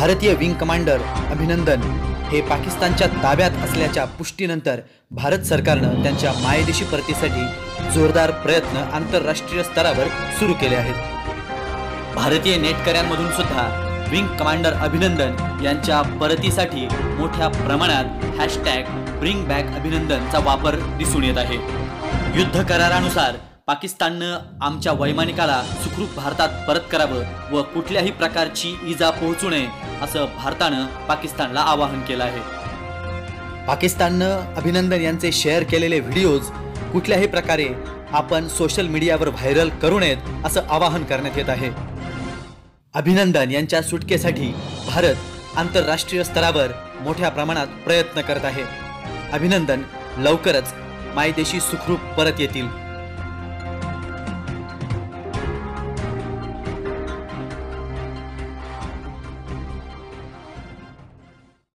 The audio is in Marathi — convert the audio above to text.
भारतीय विंग कमांडर अभिनंदन हे पाकिस्तानच्या ताब्यात असल्याच्या पुष्टीनंतर भारत सरकारनं त्यांच्या मायदेशी परतीसाठी जोरदार प्रयत्न आंतरराष्ट्रीय स्तरावर सुरू केले आहेत. भारतीय नेटकऱ्यांमधून सुद्धा विंग कमांडर अभिनंदन यांच्या परतीसाठी मोठ्या प्रमाणात हॅशटॅग ब्रिंग बॅक अभिनंदनचा वापर दिसून येत आहे. युद्ध करारानुसार पाकिस्ताननं आमच्या वैमानिकाला सुखरूप भारतात परत करावं व कुठल्याही प्रकारची इजा पोहोचू नये असं भारतानं पाकिस्तानला आवाहन केलं आहे. पाकिस्ताननं अभिनंदन यांचे शेअर केलेले व्हिडिओज कुठल्याही प्रकारे आपण सोशल मीडियावर व्हायरल करू नयेत असं आवाहन करण्यात येत आहे. अभिनंदन यांच्या सुटकेसाठी भारत आंतरराष्ट्रीय स्तरावर मोठ्या प्रमाणात प्रयत्न करत आहे. अभिनंदन लवकरच मायदेशी सुखरूप परत येतील.